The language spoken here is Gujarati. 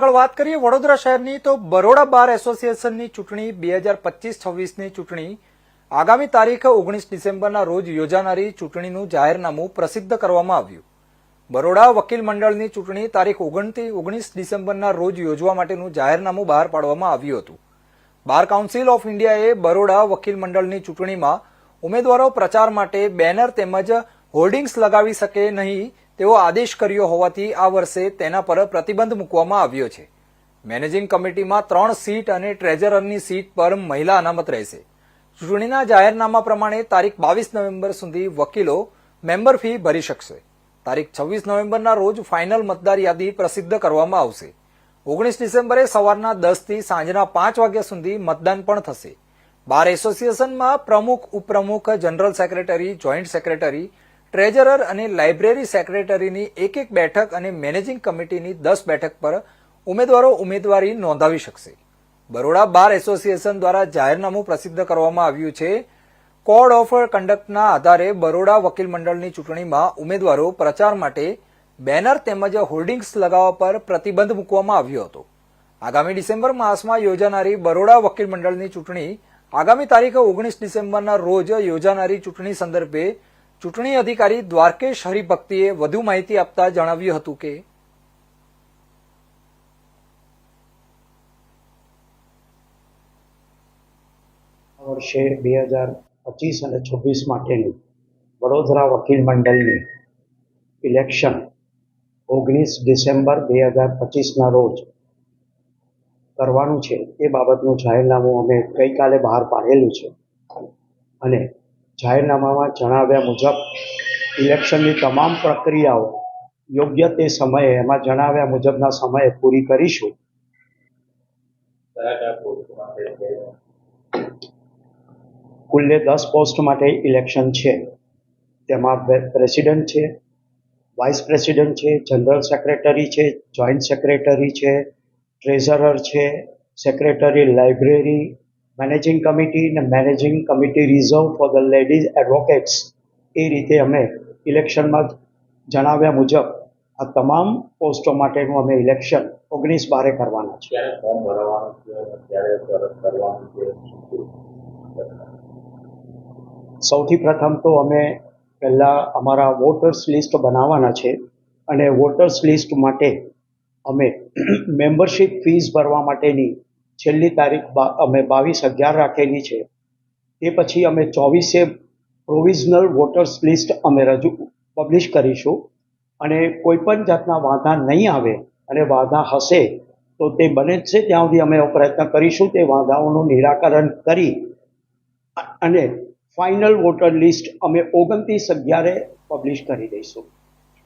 આગળ વાત કરીએ વડોદરા શહેરની, તો બરોડા બાર એસોસિએશનની ચૂંટણી, બે હજાર પચીસ છવ્વીસની ચૂંટણી, આગામી તારીખ ઓગણીસ ડિસેમ્બરના રોજ યોજાનારી ચૂંટણીનું જાહેરનામું પ્રસિદ્ધ કરવામાં આવ્યું. બરોડા વકીલ મંડળની ચૂંટણી તારીખ ઓગણતી ઓગણીસ ડિસેમ્બરના રોજ યોજવા માટેનું જાહેરનામું બહાર પાડવામાં આવ્યું હતું. બાર કાઉન્સિલ ઓફ ઇન્ડિયાએ બરોડા વકીલ મંડળની ચૂંટણીમાં ઉમેદવારો પ્રચાર માટે બેનર તેમજ હોર્ડિંગ્સ લગાવી શકે નહીં તેવો આદેશ કર્યો હોવાથી આ વર્ષે તેના પર પ્રતિબંધ મૂકવામાં આવ્યો છે. મેનેજિંગ કમિટીમાં ત્રણ સીટ અને ટ્રેઝરરની સીટ પર મહિલા અનામત રહેશે. ચૂંટણીના જાહેરનામા પ્રમાણે તારીખ બાવીસ નવેમ્બર સુધી વકીલો મેમ્બર ફી ભરી શકશે. તારીખ છવ્વીસ નવેમ્બરના રોજ ફાઇનલ મતદાર યાદી પ્રસિદ્ધ કરવામાં આવશે. ઓગણીસ ડિસેમ્બરે સવારના દસથી સાંજના પાંચ વાગ્યા સુધી મતદાન પણ થશે. બાર એસોસિએશનમાં પ્રમુખ, ઉપપ્રમુખ, general secretary, joint secretary treasurer અને લાઇબ્રેરી સેક્રેટરીની એક એક બેઠક અને મેનેજિંગ કમિટીની દસ બેઠક પર ઉમેદવારો ઉમેદવારી નોંધાવી શકશે. બરોડા બાર એસોસિએશન દ્વારા જાહેરનામું પ્રસિદ્ધ કરવામાં આવ્યું છે. કોડ ઓફ કન્ડક્ટના આધારે બરોડા વકીલ મંડળની ચૂંટણીમાં ઉમેદવારો પ્રચાર માટે બેનર તેમજ હોર્ડિંગ્સ લગાવવા પર પ્રતિબંધ મૂકવામાં આવ્યો હતો. આગામી ડિસેમ્બર માસમાં યોજાનારી બરોડા વકીલ મંડળની ચૂંટણી આગામી તારીખ ઓગણીસ ડિસેમ્બરના રોજ યોજાનારી ચૂંટણી સંદર્ભે ચૂંટણી અધિકારી દ્વારકેશ હરિભક્તિએ વધુ માહિતી આપતા જણાવ્યું હતું કે વર્ષે બે હજાર પચીસ અને છવ્વીસ માટેની વડોદરા વકીલ મંડળની ઇલેક્શન ઓગણીસ ડિસેમ્બર બે હજાર પચીસના રોજ કરવાનું છે એ બાબતનું જાહેરનામું અમે ગઈકાલે બહાર પાડેલું છે. અને જાહેરનામામાં જણાવ્યા મુજબ, ઇલેક્શનની તમામ પ્રક્રિયાઓ યોગ્ય તે સમયે, એમાં જણાવ્યા મુજબના સમયે પૂરી કરીશું. કુલ્લે દસ પોસ્ટ માટે ઇલેક્શન છે. તેમાં પ્રેસિડેન્ટ છે, વાઇસ પ્રેસિડેન્ટ છે, જનરલ સેક્રેટરી છે, જોઈન્ટ સેક્રેટરી છે, ટ્રેઝરર છે, સેક્રેટરી, લાઇબ્રેરી મેનેજિંગ કમિટી અને managing committee reserve for the ladies advocates એ રીતે અમે ઇલેક્શનમાં જણાવ્યા મુજબ આ તમામ પોસ્ટો માટેનું અમે ઇલેક્શન ઓગણીસ બારે કરવાના છે. કરવાનું સૌથી પ્રથમ તો અમે પહેલાં અમારા વોટર્સ લિસ્ટ બનાવવાના છે અને વોટર્સ લિસ્ટ માટે અમે મેમ્બરશિપ ફીસ ભરવા માટેની છેલ્લી તારીખ અમે બાવીસ અગિયાર રાખેલી છે. તે પછી અમે ચોવીસે પ્રોવિઝનલ વોટર્સ લિસ્ટ અમે રજૂ પબ્લિશ કરીશું. અને કોઈ પણ જાતના વાંધા નહીં આવે અને વાંધા હશે, તો તે બને જ છે ત્યાં સુધી અમે પ્રયત્ન કરીશું તે વાંધાઓનું નિરાકરણ કરી. અને ફાઇનલ વોટર લિસ્ટ અમે ઓગણત્રીસ અગિયારે પબ્લિશ કરી દઈશું.